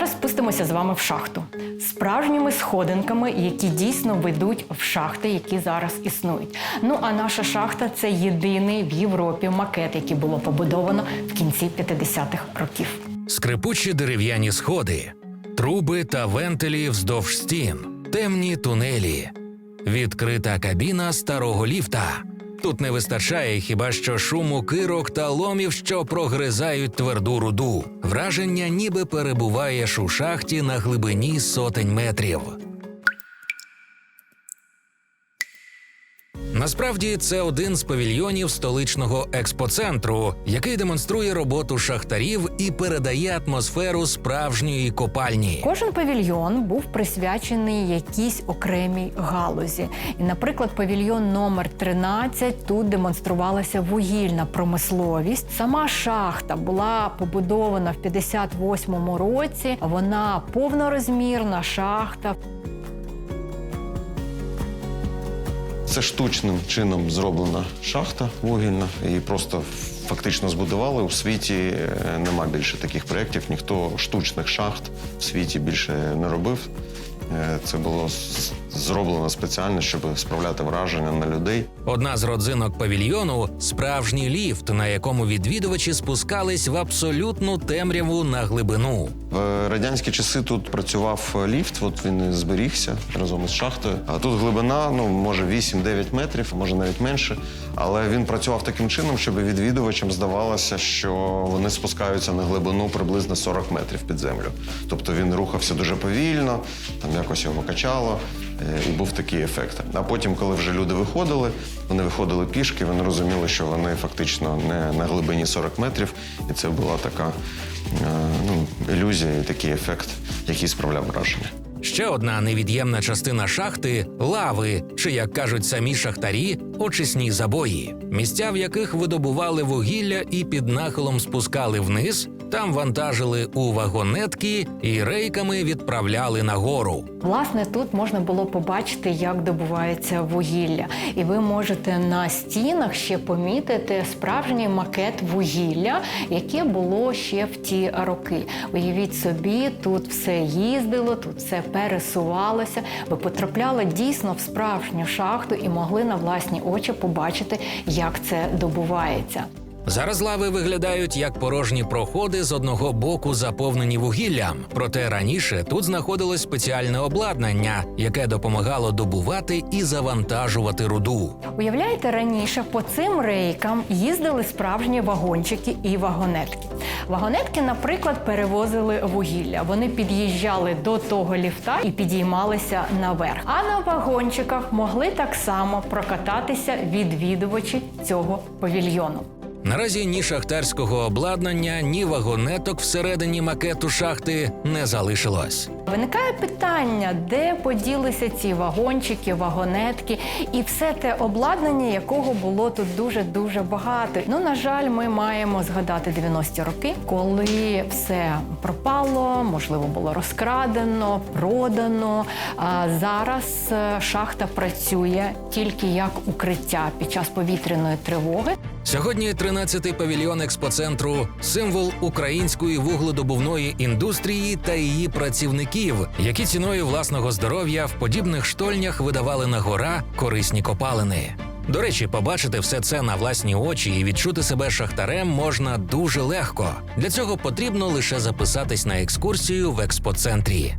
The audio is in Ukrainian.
Зараз спустимося з вами в шахту справжніми сходинками, які дійсно ведуть в шахти, які зараз існують. Ну а наша шахта це єдиний в Європі макет, який було побудовано в кінці 50-х років. скрипучі дерев'яні сходи, труби та вентилі вздовж стін, темні тунелі, відкрита кабіна старого ліфта. Тут не вистачає хіба що шуму кирок та ломів, що прогризають тверду руду. Враження, ніби перебуваєш у шахті на глибині сотень метрів. Насправді це один з павільйонів столичного експоцентру, який демонструє роботу шахтарів і передає атмосферу справжньої копальні. Кожен павільйон був присвячений якійсь окремій галузі. І, наприклад, павільйон номер 13 тут демонструвалася вугільна промисловість. Сама шахта була побудована в 58-му році. Вона повнорозмірна шахта. Це штучним чином зроблена шахта вугільна. Її просто фактично збудували. У світі е, нема більше таких проєктів. Ніхто штучних шахт в світі більше не робив. Е, Це було зроблено спеціально, щоб справляти враження на людей. Одна з родзинок павільйону справжній ліфт, на якому відвідувачі спускались в абсолютну темряву на глибину. В радянські часи тут працював ліфт, от він зберігся разом із шахтою. А тут глибина, ну може 8-9 метрів, може навіть менше. Але він працював таким чином, щоб відвідувачам здавалося, що вони спускаються на глибину приблизно 40 метрів під землю. Тобто він рухався дуже повільно, там якось його качало. е, І був такий ефект. А потім, коли вже люди виходили, вони виходили пішки, вони розуміли, що вони фактично не на глибині 40 метрів, і це була така е, ну, ілюзія і такий ефект, який справляв враження. Ще одна невід'ємна частина шахти лави, чи як кажуть самі шахтарі, очисні забої, місця, в яких видобували вугілля і під нахилом спускали вниз, там вантажили у вагонетки і рейками відправляли нагору. Власне, тут можна було побачити, як добувається вугілля, і ви можете на стінах ще помітити справжній макет вугілля, яке було ще в ті роки. Уявіть собі, тут все їздило, тут все пересувалося. Ви потрапляли дійсно в справжню шахту і могли на власні очі побачити, як це добувається. Зараз лави виглядають як порожні проходи з одного боку заповнені вугіллям. Проте раніше тут знаходилось спеціальне обладнання, яке допомагало добувати і завантажувати руду. Уявляєте, раніше по цим рейкам їздили справжні вагончики і вагонетки. Вагонетки, наприклад, перевозили вугілля. Вони під'їжджали до того ліфта і підіймалися наверх. А на вагончиках могли так само прокататися відвідувачі цього павільйону. Наразі ні шахтарського обладнання, ні вагонеток всередині макету шахти не залишилось. Виникає питання, де поділися ці вагончики, вагонетки і все те обладнання, якого було тут дуже дуже багато. Ну на жаль, ми маємо згадати 90-ті роки, коли все пропало, можливо, було розкрадено, продано. А зараз е, шахта працює тільки як укриття під час повітряної тривоги. Сьогодні 13-й павільйон експоцентру символ української вугледобувної індустрії та її працівників, які ціною власного здоров'я в подібних штольнях видавали на гора корисні копалини. До речі, побачити все це на власні очі і відчути себе шахтарем можна дуже легко. Для цього потрібно лише записатись на екскурсію в експоцентрі.